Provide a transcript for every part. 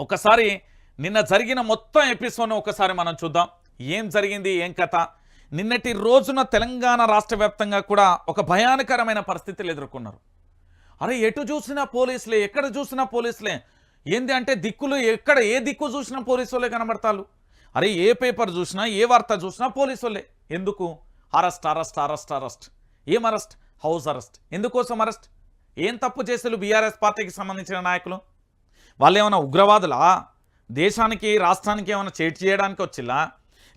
ఒకసారి నిన్న జరిగిన మొత్తం ఎపిసోడ్ను ఒకసారి మనం చూద్దాం. ఏం జరిగింది? ఏం కథ? నిన్నటి రోజున తెలంగాణ రాష్ట్ర వ్యాప్తంగా కూడా ఒక భయానకరమైన పరిస్థితులు ఎదుర్కొన్నారు. అరే ఎటు చూసినా పోలీసులే ఎక్కడ చూసినా పోలీసులే. ఏంది అంటే దిక్కులు ఎక్కడ ఏ దిక్కు చూసినా పోలీసులే కనబడతారు అరే ఏ పేపర్ చూసినా ఏ వార్త చూసినా పోలీసులే. ఎందుకు? Arrest arrest arrest arrest. ఏం అరెస్ట్? House arrest. ఎందుకోసం అరెస్ట్? ఏం తప్పు చేసారు బీఆర్ఎస్ పార్టీకి సంబంధించిన నాయకులు? వాళ్ళు ఏమైనా ఉగ్రవాదులా? దేశానికి రాష్ట్రానికి ఏమైనా చేటు చేయడానికి వచ్చిలా?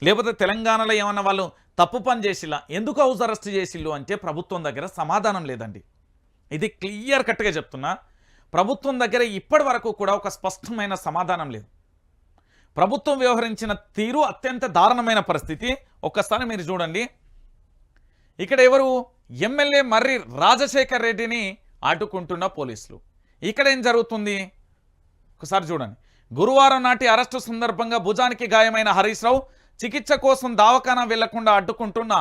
లేకపోతే తెలంగాణలో ఏమైనా వాళ్ళు తప్పు పని చేసిలా? ఎందుకు హౌస్ అరెస్ట్ చేసిల్లు అంటే ప్రభుత్వం దగ్గర సమాధానం లేదండి. ఇది క్లియర్ కట్గా చెప్తున్నా. ప్రభుత్వం దగ్గర ఇప్పటి వరకు కూడా ఒక స్పష్టమైన సమాధానం లేదు. ప్రభుత్వం వ్యవహరించిన తీరు అత్యంత దారుణమైన పరిస్థితి. ఒక్కసారి మీరు చూడండి. ఇక్కడ ఎవరు? ఎమ్మెల్యే మర్రి రాజశేఖర్ రెడ్డిని ఆటుకుంటున్న పోలీసులు. ఇక్కడ ఏం జరుగుతుంది? ఒకసారి చూడండి. గురువారం నాటి అరెస్టు సందర్భంగా భుజానికి గాయమైన హరీష్ రావు చికిత్స కోసం దావఖానా వెళ్ళకుండా అడ్డుకుంటున్న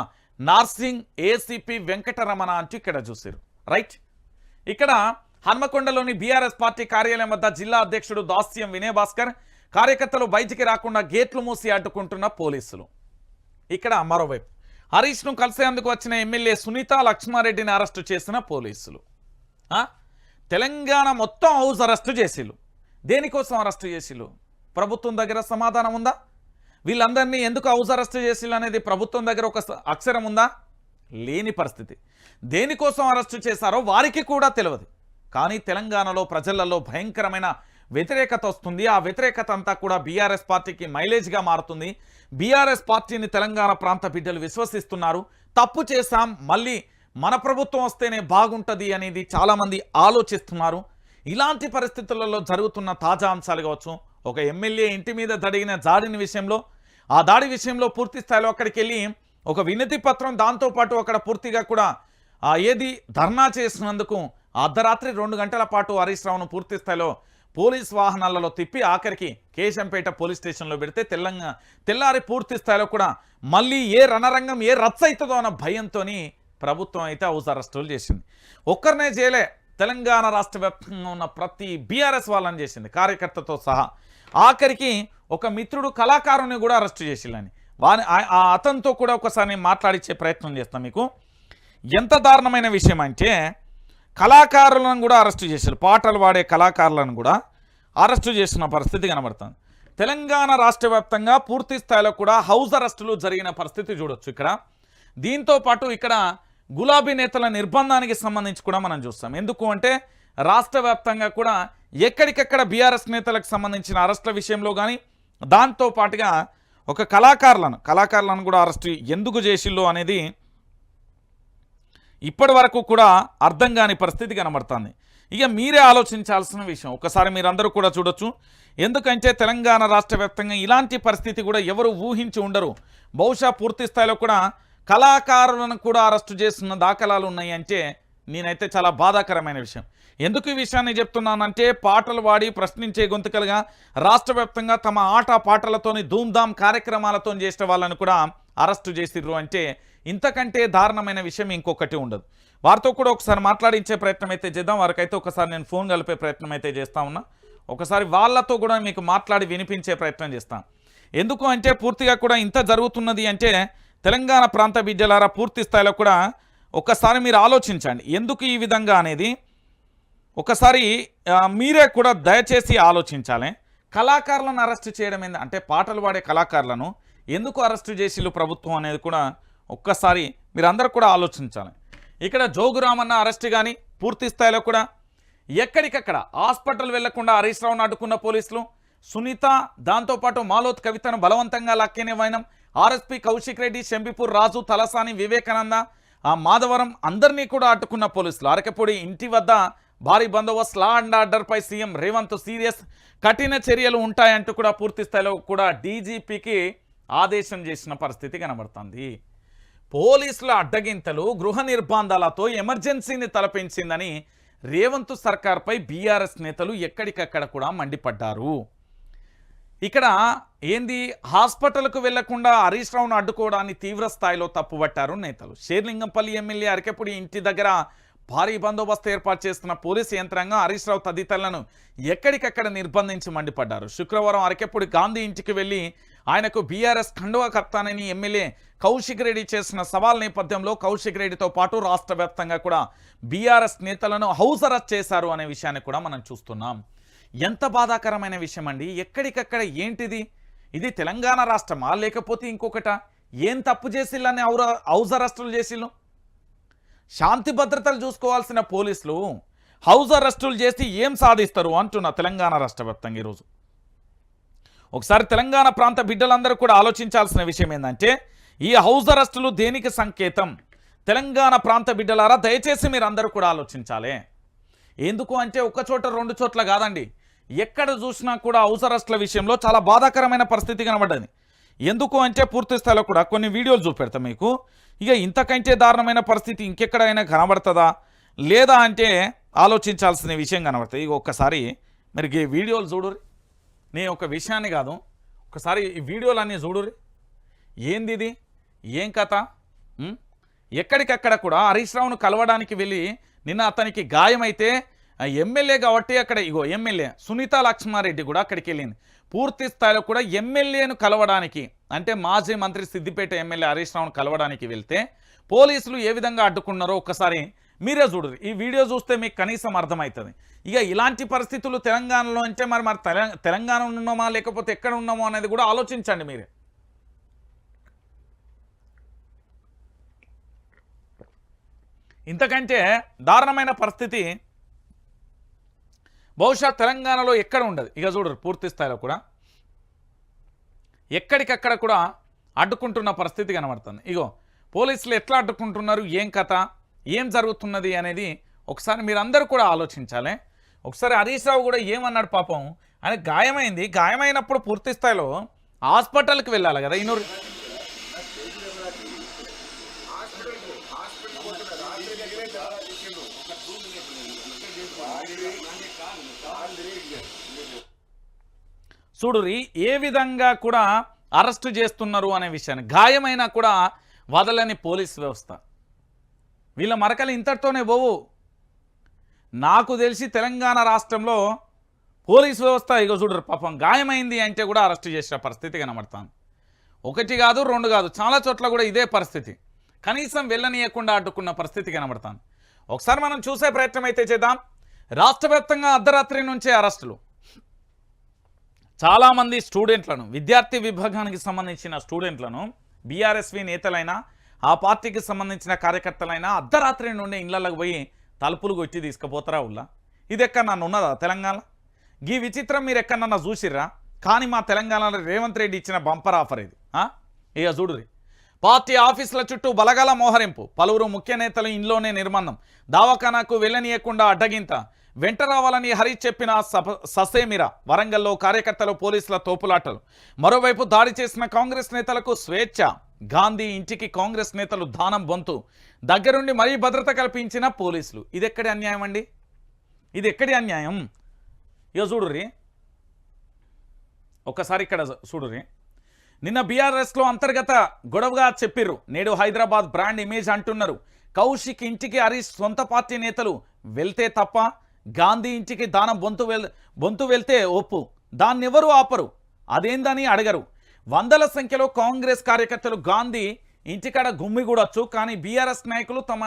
నార్సింగ్ ఏసీపీ వెంకటరమణ అంటూ ఇక్కడ చూసారు. రైట్? ఇక్కడ హన్మకొండలోని బీఆర్ఎస్ పార్టీ కార్యాలయం వద్ద జిల్లా అధ్యక్షుడు దాస్యం వినయ్ భాస్కర్ కార్యకర్తలు బయటికి రాకుండా గేట్లు మూసి అడ్డుకుంటున్న పోలీసులు. ఇక్కడ మరోవైపు. హరీష్ను కలిసేందుకు వచ్చిన ఎమ్మెల్యే సునీత లక్ష్మారెడ్డిని అరెస్టు చేసిన పోలీసులు. తెలంగాణ మొత్తం హౌస్ అరెస్టు చేసిళ్ళు. దేనికోసం అరెస్టు చేసిళ్ళు ప్రభుత్వం దగ్గర సమాధానం ఉందా? వీళ్ళందరినీ ఎందుకు హౌస్ అరెస్ట్ చేసిళ్ళు అనేది ప్రభుత్వం దగ్గర ఒక అక్షరం ఉందా? లేని పరిస్థితి. దేనికోసం అరెస్టు చేశారో వారికి కూడా తెలియదు కానీ తెలంగాణలో ప్రజలలో భయంకరమైన వ్యతిరేకత వస్తుంది. ఆ వ్యతిరేకత అంతా కూడా బీఆర్ఎస్ పార్టీకి మైలేజ్గా మారుతుంది. బీఆర్ఎస్ పార్టీని తెలంగాణ ప్రాంత బిడ్డలు విశ్వసిస్తున్నారు. తప్పు చేశాం మళ్ళీ మన ప్రభుత్వం వస్తేనే బాగుంటుంది అనేది చాలామంది ఆలోచిస్తున్నారు. ఇలాంటి పరిస్థితులలో జరుగుతున్న తాజా అంశాలు కావచ్చు ఒక ఎమ్మెల్యే ఇంటి మీద జరిగిన దాడిని విషయంలో ఆ దాడి విషయంలో పూర్తి స్థాయిలో అక్కడికి వెళ్ళి ఒక వినతి పత్రం దాంతోపాటు అక్కడ పూర్తిగా కూడా ఆ ఏది ధర్నా చేసినందుకు అర్ధరాత్రి రెండు గంటల పాటు హరీష్ రావును పూర్తి స్థాయిలో పోలీస్ వాహనాలలో తిప్పి ఆఖరికి కేశంపేట పోలీస్ స్టేషన్లో పెడితే తెల్లంగా తెల్లారి పూర్తి స్థాయిలో కూడా మళ్ళీ ఏ రణరంగం ఏ రచ్చ అవుతుందో అన్న భయంతో ప్రభుత్వం అయితే హౌస్ అరెస్టులు చేసింది. ఒక్కరినే చేయలే తెలంగాణ రాష్ట్ర వ్యాప్తంగా ఉన్న ప్రతి బీఆర్ఎస్ వాళ్ళని చేసింది కార్యకర్తతో సహా. ఆఖరికి ఒక మిత్రుడు కళాకారుని కూడా అరెస్ట్ చేసిల్లని. వాని అతనితో కూడా ఒకసారి మాట్లాడిచ్చే ప్రయత్నం చేస్తాను మీకు. ఎంత దారుణమైన విషయం అంటే కళాకారులను కూడా అరెస్టు చేశారు పాటలు పాడే కళాకారులను కూడా అరెస్టు చేసిన పరిస్థితి కనబడుతుంది. తెలంగాణ రాష్ట్ర వ్యాప్తంగా పూర్తి స్థాయిలో కూడా హౌస్ అరెస్టులు జరిగిన పరిస్థితి చూడొచ్చు ఇక్కడ. దీంతో పాటు ఇక్కడ గులాబీ నేతల నిర్బంధానికి సంబంధించి కూడా మనం చూస్తాం. ఎందుకు అంటే రాష్ట్ర వ్యాప్తంగా కూడా ఎక్కడికెక్కడ బీఆర్ఎస్ నేతలకు సంబంధించిన అరెస్టుల విషయంలో కానీ దాంతో పాటుగా ఒక కళాకారులను కళాకారులను కూడా అరెస్టు ఎందుకు చేసిల్లో అనేది ఇప్పటి వరకు కూడా అర్థం కాని పరిస్థితి కనబడుతుంది. ఇక మీరే ఆలోచించాల్సిన విషయం ఒకసారి మీరందరూ కూడా చూడొచ్చు. ఎందుకంటే తెలంగాణ రాష్ట్ర ఇలాంటి పరిస్థితి కూడా ఎవరు ఊహించి ఉండరు. బహుశా పూర్తి స్థాయిలో కూడా కళాకారులను కూడా అరెస్టు చేస్తున్న దాఖలాలు ఉన్నాయి అంటే నేనైతే చాలా బాధాకరమైన విషయం. ఎందుకు ఈ విషయాన్ని చెప్తున్నానంటే పాటలు పాడి ప్రశ్నించే గొంతుకలుగా రాష్ట్ర తమ ఆట పాటలతోని ధూమ్ధామ్ కార్యక్రమాలతో చేసిన వాళ్ళని కూడా అరెస్టు చేసిర్రు అంటే ఇంతకంటే దారుణమైన విషయం ఇంకొకటి ఉండదు. వారితో కూడా ఒకసారి మాట్లాడించే ప్రయత్నం అయితే చేద్దాం. వారికైతే ఒకసారి నేను ఫోన్ కలిపే ప్రయత్నం అయితే చేస్తా ఉన్నా. ఒకసారి వాళ్ళతో కూడా మీకు మాట్లాడి వినిపించే ప్రయత్నం చేస్తాను ఎందుకు అంటే పూర్తిగా కూడా ఇంత జరుగుతున్నది అంటే తెలంగాణ ప్రాంత బిడ్డలారా పూర్తి స్థాయిలో కూడా ఒక్కసారి మీరు ఆలోచించండి. ఎందుకు ఈ విధంగా అనేది? ఒకసారి మీరే కూడా దయచేసి ఆలోచించాలి. కళాకారులను అరెస్ట్ చేయడం ఏంది? అంటే పాటలు పాడే కళాకారులను ఎందుకు అరెస్టు చేసిల్లు ప్రభుత్వం అనేది కూడా ఒక్కసారి మీరందరూ కూడా ఆలోచించాలి. ఇక్కడ జోగురామన్న అరెస్ట్ కానీ పూర్తి స్థాయిలో కూడా ఎక్కడికక్కడ హాస్పిటల్ వెళ్ళకుండా హరీష్ రావును అడ్డుకున్న పోలీసులు సునీత దాంతోపాటు మాలోత్ కవితను బలవంతంగా లాక్కేనే వైనం ఆర్ఎస్పీ కౌశిక్ రెడ్డి శంబిపూర్ రాజు తలసాని వివేకానంద ఆ మాధవరం అందరినీ కూడా అడ్డుకున్న పోలీసులు. అరకపూడి ఇంటి వద్ద భారీ బందోబస్తు లా అండ్ ఆర్డర్పై సీఎం రేవంత్ సీరియస్ కఠిన చర్యలు ఉంటాయంటూ కూడా పూర్తి స్థాయిలో కూడా డీజీపీకి ఆదేశం చేసిన పరిస్థితి కనబడుతుంది. పోలీసుల అడ్డగింతలు గృహ నిర్బంధాలతో ఎమర్జెన్సీని తలపించిందని రేవంత్ సర్కార్పై బీఆర్ఎస్ నేతలు ఎక్కడికక్కడ కూడా మండిపడ్డారు. ఇక్కడ ఏంది? హాస్పిటల్కు వెళ్ళకుండా హరీష్ రావును అడ్డుకోవడాన్ని తీవ్ర స్థాయిలో తప్పుపట్టారు నేతలు. షేర్లింగంపల్లి ఎమ్మెల్యే అరకెపుడి ఇంటి దగ్గర భారీ బందోబస్తు ఏర్పాటు చేస్తున్న పోలీసు యంత్రాంగం హరీష్ రావు తదితరులను ఎక్కడికక్కడ నిర్బంధించి మండిపడ్డారు. శుక్రవారం అరకెప్పుడు గాంధీ ఇంటికి వెళ్ళి ఆయనకు బీఆర్ఎస్ ఖండువా కప్తానని ఎమ్మెల్యే కౌశిక్ రెడ్డి చేసిన సవాల్ నేపథ్యంలో కౌశిక్ రెడ్డితో పాటు రాష్ట్ర వ్యాప్తంగా కూడా బీఆర్ఎస్ నేతలను హౌస్ అరెస్ట్ చేశారు అనే విషయాన్ని కూడా మనం చూస్తున్నాం. ఎంత బాధాకరమైన విషయం అండి ఎక్కడికక్కడ ఏంటిది? ఇది తెలంగాణ రాష్ట్రమా? లేకపోతే ఇంకొకట? ఏం తప్పు చేసిల్లని ఔర హౌస్ అరెస్టులు చేసిల్లు శాంతి భద్రతలు చూసుకోవాల్సిన పోలీసులు హౌస్ అరెస్టులు చేసి ఏం సాధిస్తారు అంటున్న తెలంగాణ రాష్ట్ర వ్యాప్తంగా ఈరోజు. ఒకసారి తెలంగాణ ప్రాంత బిడ్డలందరూ కూడా ఆలోచించాల్సిన విషయం ఏంటంటే ఈ హౌస్ అరెస్టులు దేనికి సంకేతం? తెలంగాణ ప్రాంత బిడ్డలారా దయచేసి మీరు అందరూ కూడా ఆలోచించాలి. ఎందుకు అంటే ఒక చోట రెండు చోట్ల కాదండి. ఎక్కడ చూసినా కూడా హౌస్ అరెస్టుల విషయంలో చాలా బాధాకరమైన పరిస్థితి కనబడ్డది. ఎందుకు అంటే పూర్తి స్థాయిలో కూడా కొన్ని వీడియోలు చూపెడతా మీకు. ఇక ఇంతకంటే దారుణమైన పరిస్థితి ఇంకెక్కడైనా కనబడుతుందా? లేదా అంటే ఆలోచించాల్సిన విషయం కనబడుతుంది ఇక ఒక్కసారి మరి వీడియోలు చూడరు నేను ఒక విషయాన్ని కాదు ఒకసారి ఈ వీడియోలన్నీ చూడురి ఏంది ఇది? ఏం కథ? ఎక్కడికక్కడ కూడా హరీష్ రావును కలవడానికి వెళ్ళి నిన్న అతనికి గాయమైతే ఎమ్మెల్యే కాబట్టి అక్కడ ఇగో ఎమ్మెల్యే సునీత లక్ష్మారెడ్డి కూడా అక్కడికి వెళ్ళింది. పూర్తి స్థాయిలో కూడా ఎమ్మెల్యేను కలవడానికి అంటే మాజీ మంత్రి సిద్దిపేట ఎమ్మెల్యే హరీష్ రావును కలవడానికి వెళ్తే పోలీసులు ఏ విధంగా అడ్డుకున్నారో ఒక్కసారి మీరే చూడరు. ఈ వీడియో చూస్తే మీకు కనీసం అర్థమవుతుంది. ఇక ఇలాంటి పరిస్థితులు తెలంగాణలో అంటే మరి మరి తెల- తెలంగాణ ఉన్నామా లేకపోతే ఎక్కడ ఉన్నామో అనేది కూడా ఆలోచించండి మీరే. ఇంతకంటే దారుణమైన పరిస్థితి బహుశా తెలంగాణలో ఎక్కడ ఉండదు. ఇక చూడరు పూర్తి స్థాయిలో కూడా. ఎక్కడికక్కడ కూడా అడ్డుకుంటున్న పరిస్థితి కనబడుతుంది. ఇగో పోలీసులు ఎట్లా అడ్డుకుంటున్నారు? ఏం కథ? ఏం జరుగుతున్నది అనేది ఒకసారి మీరందరూ కూడా ఆలోచించాలి. ఒకసారి హరీష్ రావు కూడా ఏమన్నాడు పాపం? ఆయన గాయమైంది. గాయమైనప్పుడు పూర్తి స్థాయిలో హాస్పిటల్కి వెళ్ళాలి కదా ఇన్నూరు చూడురి ఏ విధంగా కూడా అరెస్టు చేస్తున్నారు అనే విషయాన్ని గాయమైనా కూడా వదలని పోలీస్ వ్యవస్థ. వీళ్ళ మరకలు ఇంతటితోనే పోవు. నాకు తెలిసి తెలంగాణ రాష్ట్రంలో పోలీస్ వ్యవస్థ ఇగో చూడరు పాపం గాయమైంది అంటే కూడా అరెస్ట్ చేసిన పరిస్థితి కనబడతాను ఒకటి కాదు రెండు కాదు చాలా చోట్ల కూడా ఇదే పరిస్థితి. కనీసం వెళ్ళనీయకుండా అడ్డుకున్న పరిస్థితి కనబడతాను ఒకసారి మనం చూసే ప్రయత్నం అయితే చేద్దాం. రాష్ట్ర అర్ధరాత్రి నుంచే అరెస్టులు. చాలామంది స్టూడెంట్లను విద్యార్థి విభాగానికి సంబంధించిన స్టూడెంట్లను బీఆర్ఎస్వి నేతలైనా ఆ పార్టీకి సంబంధించిన కార్యకర్తలైనా అర్ధరాత్రి నుండి ఇళ్ళలోకి పోయి తలుపులు కొట్టి తీసుకుపోతారా ఉల్లా? ఇది ఎక్కడన్నా ఉన్నదా తెలంగాణ? ఈ విచిత్రం మీరు ఎక్కడన్నా చూసిర్రా? కానీ మా తెలంగాణలో రేవంత్ రెడ్డి ఇచ్చిన బంపర్ ఆఫర్ ఇది ఇక చూడురి పార్టీ ఆఫీసుల చుట్టూ బలగల మోహరింపు పలువురు ముఖ్య నేతలు ఇంట్లోనే నిర్బంధం దావఖానాకు వెళ్ళనీయకుండా అడ్డగింత. వెంట రావాలని హరి చెప్పిన ససేమిరా వరంగల్లో కార్యకర్తలు పోలీసుల తోపులాటలు. మరోవైపు దాడి చేసిన కాంగ్రెస్ నేతలకు స్వేచ్ఛ. గాంధీ ఇంటికి కాంగ్రెస్ నేతలు దానం బొంతు దగ్గరుండి మరీ భద్రత కల్పించిన పోలీసులు. ఇది ఎక్కడి అన్యాయం అండి? ఇది ఎక్కడి అన్యాయం? ఇక చూడుర్రి. ఒక్కసారి ఇక్కడ చూడుర్రి. నిన్న బీఆర్ఎస్లో అంతర్గత గొడవగా చెప్పిర్రు. నేడు హైదరాబాద్ బ్రాండ్ ఇమేజ్ అంటున్నారు. కౌశిక్ ఇంటికి హరీష్ సొంత పార్టీ నేతలు వెళ్తే తప్ప గాంధీ ఇంటికి దానం బొంతు వెల్ బొంతు వెళ్తే ఒప్పు. దాన్ని ఎవరు ఆపరు? అదేందని అడగరు. వందల సంఖ్యలో కాంగ్రెస్ కార్యకర్తలు గాంధీ ఇంటికాడ గుమ్మిగూడొచ్చు కానీ బీఆర్ఎస్ నాయకులు తమ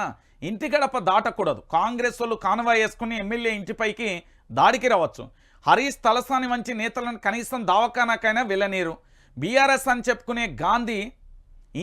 ఇంటి గడప దాటకూడదు. కాంగ్రెస్ వాళ్ళు కాన్వాయ్ వేసుకుని ఎమ్మెల్యే ఇంటిపైకి దాడికి రావచ్చు. హరీష్ తలసాని వంచి నేతలను కనీసం దావకానాకైనా వెళ్ళనీరు. బీఆర్ఎస్ అని చెప్పుకునే గాంధీ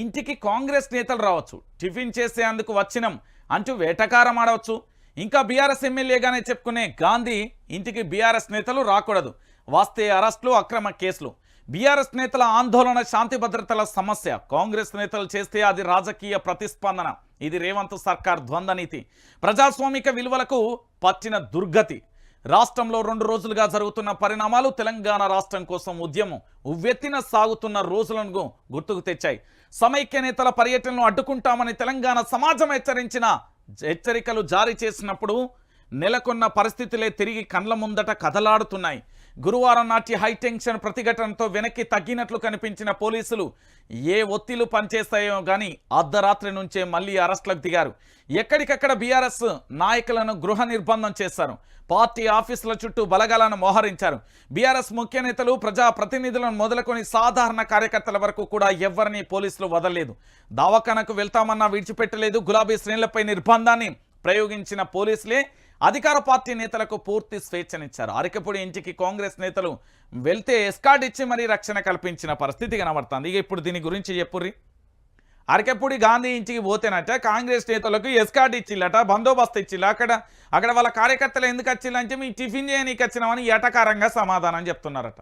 ఇంటికి కాంగ్రెస్ నేతలు రావచ్చు. టిఫిన్ చేసేందుకు వచ్చినం అంటూ వేటకారం ఆడవచ్చు. ఇంకా బీఆర్ఎస్ ఎమ్మెల్యేగానే చెప్పుకునే గాంధీ ఇంటికి బీఆర్ఎస్ నేతలు రాకూడదు. వస్తే అరెస్టులు అక్రమ కేసులు. బీఆర్ఎస్ నేతల ఆందోళన శాంతి భద్రతల సమస్య. కాంగ్రెస్ నేతలు చేస్తే అది రాజకీయ ప్రతిస్పందన. ఇది రేవంత్ సర్కార్ ద్వంద్వనీతి. ప్రజాస్వామిక విలువలకు పట్టిన దుర్గతి. రాష్ట్రంలో రెండు రోజులుగా జరుగుతున్న పరిణామాలు తెలంగాణ రాష్ట్రం కోసం ఉద్యమం. ఉవ్వెత్తిన సాగుతున్న రోజులను గుర్తుకు తెచ్చాయి. సమైక్య నేతల పర్యటనను అడ్డుకుంటామని తెలంగాణ సమాజం హెచ్చరించిన హెచ్చరికలు జారీ చేసినప్పుడు నెలకొన్న పరిస్థితులే తిరిగి కండ్ల ముందట కదలాడుతున్నాయి. గురువారం నాటి హైటెన్షన్ ప్రతిఘటనతో వెనక్కి తగ్గినట్లు కనిపించిన పోలీసులు ఏ ఒత్తిళ్ళు పనిచేస్తాయో కానీ అర్ధరాత్రి నుంచే మళ్ళీ అరెస్టులకు దిగారు. ఎక్కడికక్కడ బీఆర్ఎస్ నాయకులను గృహ నిర్బంధం చేశారు. పార్టీ ఆఫీసుల చుట్టూ బలగాలను మోహరించారు. బీఆర్ఎస్ ముఖ్య నేతలు ప్రజా ప్రతినిధులను మొదలుకొని సాధారణ కార్యకర్తల వరకు కూడా ఎవరిని పోలీసులు వదలలేదు. దవాఖానకు వెళ్తామన్నా విడిచిపెట్టలేదు. గులాబీ శ్రేణులపై నిర్బంధాన్ని ప్రయోగించిన పోలీసులే అధికార పార్టీ నేతలకు పూర్తి స్వేచ్ఛనిచ్చారు. అరకపూడి ఇంటికి కాంగ్రెస్ నేతలు వెళ్తే ఎస్కాడ్ ఇచ్చి మరీ రక్షణ కల్పించిన పరిస్థితి కనబడుతుంది. ఇక ఇప్పుడు దీని గురించి చెప్పుర్రి. అరకపూడి గాంధీ ఇంటికి పోతేనట కాంగ్రెస్ నేతలకు ఎస్కార్డ్ ఇచ్చిల్లట బందోబస్తు ఇచ్చిల్ల. అక్కడ అక్కడ వాళ్ళ కార్యకర్తలు ఎందుకు వచ్చిల్లంటే మీ టిఫిన్ చేయనీకి వచ్చినామని ఏటకారంగా సమాధానం చెప్తున్నారట.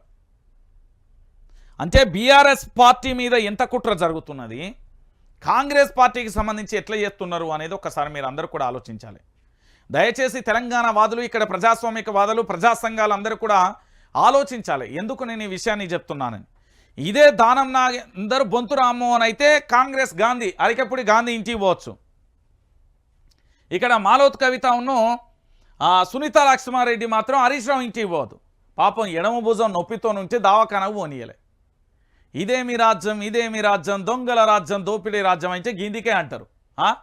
అంటే బీఆర్ఎస్ పార్టీ మీద ఎంత కుట్ర జరుగుతున్నది? కాంగ్రెస్ పార్టీకి సంబంధించి ఎట్లా చేస్తున్నారు అనేది ఒకసారి మీరు అందరూ కూడా ఆలోచించాలి. దయచేసి తెలంగాణ వాదులు ఇక్కడ ప్రజాస్వామిక వాదులు ప్రజా సంఘాలు అందరూ కూడా ఆలోచించాలి. ఎందుకు నేను ఈ విషయాన్ని చెప్తున్నానని ఇదే దానం నా అందరు బొంతు రామ్మోహన్ అయితే కాంగ్రెస్ గాంధీ అరికప్పుడు గాంధీ ఇంటికి పోవచ్చు. ఇక్కడ మాలోత్ కవిత ఉన్ను సునీత లక్ష్మారెడ్డి మాత్రం హరీష్ రావు ఇంటికి పోదు. పాపం ఎడమ భుజం నొప్పితో నుంచి దావాఖానకు పోనీయలే. ఇదేమి రాజ్యం ఇదేమి రాజ్యం దొంగల రాజ్యం దోపిడీ రాజ్యం అయితే గిందికే అంటారు. ఆ?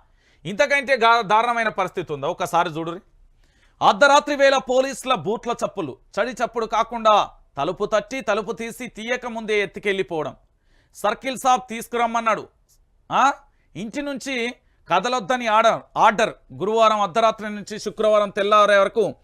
ఇంతకంటే దారుణమైన పరిస్థితి ఉందా? ఒకసారి చూడురి అర్ధరాత్రి వేళ పోలీసుల బూట్ల చప్పులు చడి చప్పుడు కాకుండా తలుపు తట్టి తలుపు తీసి తీయక ముందే ఎత్తుకెళ్ళిపోవడం. సర్కిల్ సాబ్ తీసుకురమ్మన్నాడు. ఆ? ఇంటి నుంచి కదలొద్దని ఆర్డర్ ఆర్డర్. గురువారం అర్ధరాత్రి నుంచి శుక్రవారం తెల్లారే వరకు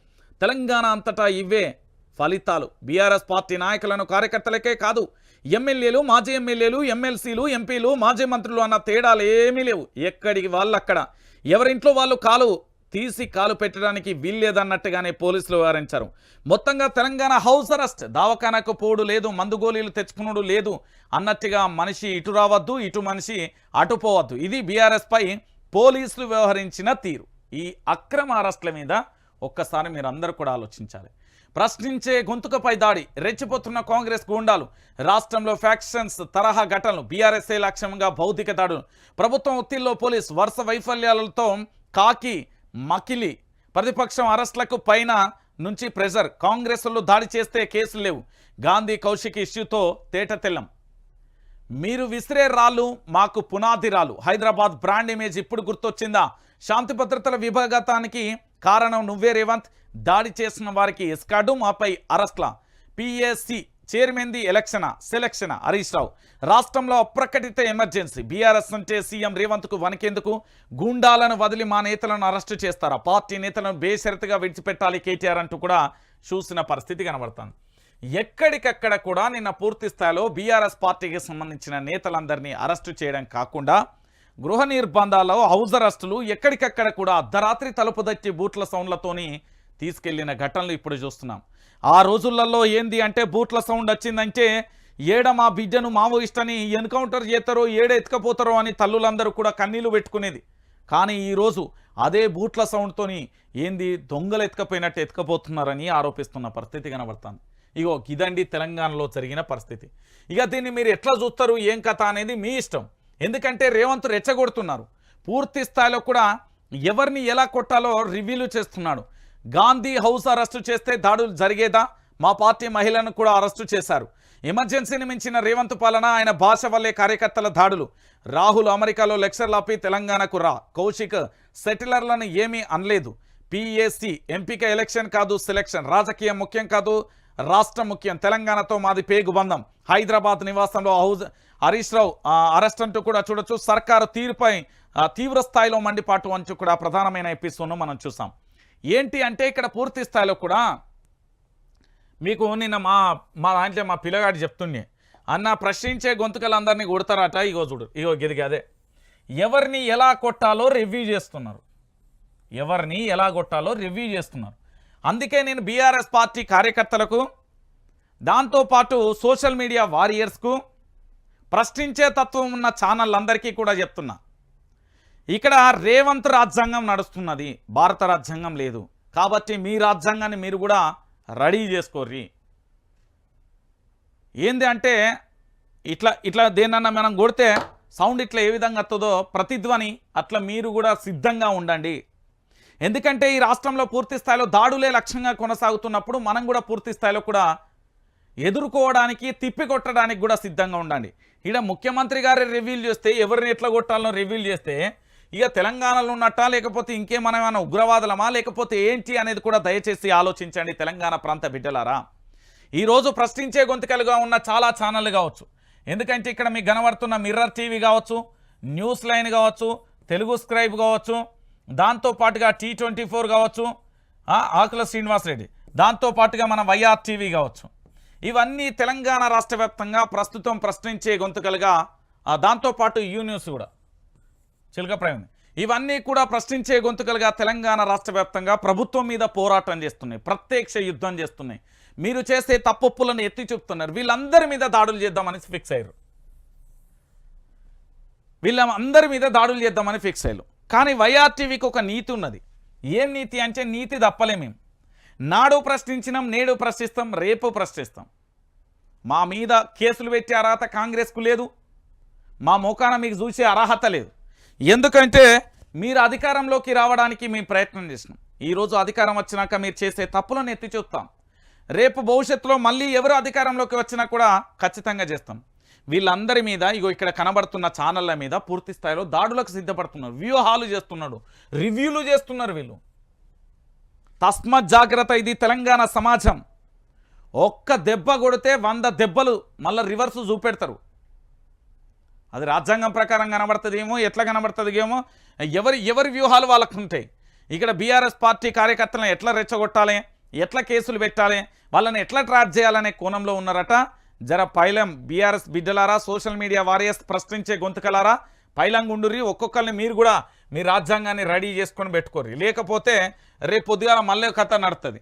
తెలంగాణ అంతటా ఇవే ఫలితాలు. బీఆర్ఎస్ పార్టీ నాయకులను కార్యకర్తలకే కాదు ఎమ్మెల్యేలు మాజీ ఎమ్మెల్యేలు ఎమ్మెల్సీలు ఎంపీలు మాజీ మంత్రులు అన్న తేడాలు ఏమీ లేవు. ఎక్కడికి వాళ్ళు అక్కడ ఎవరింట్లో వాళ్ళు కాలు తీసి కాలు పెట్టడానికి వీల్లేదన్నట్టుగానే పోలీసులు వివరించారు మొత్తంగా తెలంగాణ హౌస్ అరెస్ట్. దావఖానాకు పోడు లేదు మందు గోళీలు తెచ్చుకునుడు లేదు అన్నట్టుగా మనిషి ఇటు రావద్దు ఇటు మనిషి అటు పోవద్దు. ఇది బీఆర్ఎస్ పై పోలీసులు వ్యవహరించిన తీరు. ఈ అక్రమ అరెస్టుల మీద ఒక్కసారి మీరు అందరూ కూడా ఆలోచించాలి. ప్రశ్నించే గొంతుకపై దాడి రెచ్చిపోతున్న కాంగ్రెస్ గూండాలు రాష్ట్రంలో ఫ్యాక్షన్స్ తరహా ఘటనలు బీఆర్ఎస్ఏ లక్ష్యంగా భౌతిక దాడులు ప్రభుత్వం ఒత్తిడిలో పోలీస్ వరుస వైఫల్యాలతో కాకి మకిలి ప్రతిపక్షం అరెస్టులకు పైన నుంచి ప్రెజర్ కాంగ్రెస్లో దాడి చేస్తే కేసులు లేవు. గాంధీ కౌశిక్ ఇష్యూతో తేట తెల్లం. మీరు విసిరే రాళ్ళు మాకు పునాది రాళ్ళు. హైదరాబాద్ బ్రాండ్ ఇమేజ్ ఇప్పుడు గుర్తొచ్చిందా? శాంతి భద్రతల విభాగతానికి కారణం నువ్వే రేవంత్. దాడి చేసిన వారికి ఎస్కార్డు మాపై అరెస్ట్ల. PSC chairman the election selection? Harish Rao. రాష్ట్రంలో అప్రకటిత ఎమర్జెన్సీ. బీఆర్ఎస్ నుంచే సీఎం రేవంత్కు వణికేందుకు గూండాలను వదిలి మా నేతలను అరెస్టు చేస్తారా? పార్టీ నేతలను బేషరతుగా విడిచిపెట్టాలి కేటీఆర్ అంటూ కూడా చూసిన పరిస్థితి కనబడుతుంది. ఎక్కడికక్కడ కూడా నిన్న పూర్తి స్థాయిలో బీఆర్ఎస్ పార్టీకి సంబంధించిన నేతలందరినీ అరెస్టు చేయడం కాకుండా గృహ నిర్బంధాల్లో హౌజ్ అరెస్టులు ఎక్కడికక్కడ కూడా అర్ధరాత్రి తలుపు దచ్చి బూట్ల సౌండ్లతోని తీసుకెళ్ళిన ఘటనలు ఇప్పుడు చూస్తున్నాం. ఆ రోజులలో ఏంది అంటే బూట్ల సౌండ్ వచ్చిందంటే ఏడ మా బిడ్డను మావోయిస్టని ఎన్కౌంటర్ చేస్తారో ఏడ ఎత్తుకపోతారో అని తల్లులందరూ కూడా కన్నీళ్ళు పెట్టుకునేది. కానీ ఈరోజు అదే బూట్ల సౌండ్తోని ఏంది దొంగలు ఎత్తుకపోయినట్టు ఎత్తుకపోతున్నారని ఆరోపిస్తున్న పరిస్థితి కనబడుతుంది. ఇగో ఇదండి తెలంగాణలో జరిగిన పరిస్థితి. ఇక దీన్ని మీరు ఎట్లా చూస్తారు ఏం కథ అనేది మీ ఇష్టం. ఎందుకంటే రేవంత్ రెచ్చగొడుతున్నారు. పూర్తి స్థాయిలో కూడా ఎవరిని ఎలా కొట్టాలో రివ్యూలు చేస్తున్నాడు. గాంధీ హౌస్ అరెస్టు చేస్తే దాడులు జరిగేదా? మా పార్టీ మహిళను కూడా అరెస్టు చేశారు. ఎమర్జెన్సీని మించిన రేవంత్ పాలన ఆయన భాష వల్లే కార్యకర్తల దాడులు. రాహుల్ అమెరికాలో లెక్చర్లు ఆపి తెలంగాణకు రా. కౌశిక్ సెటిలర్లను ఏమీ అనలేదు. పిఎస్సి ఎంపిక ఎలక్షన్ కాదు సెలక్షన్ రాజకీయం ముఖ్యం కాదు రాష్ట్రం ముఖ్యం. తెలంగాణతో మాది పేగు బంధం. హైదరాబాద్ నివాసంలో హౌస్ హరీష్ రావు అరెస్ట్ అంటూ కూడా చూడొచ్చు. సర్కారు తీరుపై తీవ్ర స్థాయిలో మండిపాటు అంటూ కూడా ప్రధానమైన ఎపిసోడ్ను మనం చూసాం. ఏంటి అంటే ఇక్కడ పూర్తి స్థాయిలో కూడా మీకు నిన్న మా మా దాంట్లో మా పిల్లగాడు చెప్తుండే అన్న ప్రశ్నించే గొంతుకలందరినీ కొడతారట ఇగో చూడు ఇగో గిదిగి అదే. ఎవరిని ఎలా కొట్టాలో రివ్యూ చేస్తున్నారు. ఎవరిని ఎలా కొట్టాలో రివ్యూ చేస్తున్నారు. అందుకే నేను బీఆర్ఎస్ పార్టీ కార్యకర్తలకు దాంతోపాటు సోషల్ మీడియా వారియర్స్కు ప్రశ్నించే తత్వం ఉన్న ఛానళ్ళందరికీ కూడా చెప్తున్నా. ఇక్కడ రేవంత్ రాజ్యాంగం నడుస్తున్నది. భారత రాజ్యాంగం లేదు. కాబట్టి మీ రాజ్యాంగాన్ని మీరు కూడా రెడీ చేసుకోర్రి. ఏంది అంటే ఇట్లా ఇట్లా దేనన్నా మనం కొడితే సౌండ్ ఇట్లా ఏ విధంగా వస్తుందో ప్రతిధ్వని అట్లా మీరు కూడా సిద్ధంగా ఉండండి. ఎందుకంటే ఈ రాష్ట్రంలో పూర్తి స్థాయిలో దాడులే లక్ష్యంగా కొనసాగుతున్నప్పుడు మనం కూడా పూర్తి స్థాయిలో కూడా ఎదుర్కోవడానికి తిప్పికొట్టడానికి కూడా సిద్ధంగా ఉండండి. ఇక్కడ ముఖ్యమంత్రి గారే రివీల్ చేస్తే ఎవరిని ఎట్లా కొట్టాలనో రివీల్ చేస్తే ఇక తెలంగాణలో ఉన్నట్టా? లేకపోతే ఇంకేమైనా ఉగ్రవాదులమా? లేకపోతే ఏంటి అనేది కూడా దయచేసి ఆలోచించండి తెలంగాణ ప్రాంత బిడ్డలారా. ఈరోజు ప్రశ్నించే గొంతుకలుగా ఉన్న చాలా ఛానళ్ళు కావచ్చు. ఎందుకంటే ఇక్కడ మీకు కనబడుతున్న మిర్రర్ టీవీ కావచ్చు న్యూస్ లైన్ కావచ్చు తెలుగు స్క్రైబ్ కావచ్చు దాంతో పాటుగా టీ ట్వంటీ ఫోర్ కావచ్చు ఆకుల శ్రీనివాసరెడ్డి దాంతో పాటుగా మన వైఆర్ టీవీ కావచ్చు. ఇవన్నీ తెలంగాణ రాష్ట్ర వ్యాప్తంగా ప్రస్తుతం ప్రశ్నించే గొంతుకలుగా దాంతోపాటు యూ న్యూస్ కూడా. చిలక ప్రవీణ్ ఇవన్నీ కూడా ప్రశ్నించే గొంతుకలుగా తెలంగాణ రాష్ట్ర వ్యాప్తంగా ప్రభుత్వం మీద పోరాటం చేస్తున్నాయి. ప్రత్యక్ష యుద్ధం చేస్తున్నాయి. మీరు చేసే తప్పొప్పులను ఎత్తి చూపుతున్నారు. వీళ్ళందరి మీద దాడులు చేద్దామని ఫిక్స్ అయ్యారు. వీళ్ళ అందరి మీద దాడులు చేద్దామని ఫిక్స్ అయ్యారు. కానీ వైఆర్టీవీకి ఒక నీతి ఉన్నది. ఏం నీతి అంటే నీతి తప్పలే మేము. నాడు ప్రశ్నించినాం నేడు ప్రశ్నిస్తాం రేపు ప్రశ్నిస్తాం. మా మీద కేసులు పెట్టే అర్హత కాంగ్రెస్కు లేదు. మా మోకాన మీకు చూసే అర్హత లేదు. ఎందుకంటే మీరు అధికారంలోకి రావడానికి మేము ప్రయత్నం చేసినాం. ఈరోజు అధికారం వచ్చినాక మీరు చేసే తప్పులను ఎత్తి చూస్తాం. రేపు భవిష్యత్తులో మళ్ళీ ఎవరు అధికారంలోకి వచ్చినా కూడా ఖచ్చితంగా చేస్తాం. వీళ్ళందరి మీద ఇగో ఇక్కడ కనబడుతున్న ఛానళ్ళ మీద పూర్తి స్థాయిలో దాడులకు సిద్ధపడుతున్నారు. వ్యూహాలు చేస్తున్నాడు. రివ్యూలు చేస్తున్నారు వీళ్ళు. తస్మత్ జాగ్రత్త ఇది తెలంగాణ సమాజం. ఒక్క దెబ్బ కొడితే వంద దెబ్బలు మళ్ళీ రివర్స్ చూపెడతారు. అది రాజ్యాంగం ప్రకారం కనబడుతుందేమో ఎట్లా కనబడుతుందిగేమో ఎవరి ఎవరి వ్యూహాలు వాళ్ళకు ఉంటాయి ఇక్కడ బీఆర్ఎస్ పార్టీ కార్యకర్తలను ఎట్లా రెచ్చగొట్టాలి ఎట్లా కేసులు పెట్టాలి వాళ్ళని ఎట్లా ట్రాప్ చేయాలనే కోణంలో ఉన్నారట. జర పైలం బీఆర్ఎస్ బిడ్డలారా సోషల్ మీడియా వారియర్స్ ప్రశ్నించే గొంతుకలారా పైలంగుండురి ఒక్కొక్కరిని మీరు కూడా మీ రాజ్యాంగాన్ని రెడీ చేసుకొని పెట్టుకోర్రి. లేకపోతే రేపు పొద్దుగాల మళ్ళీ కథ నడుతుంది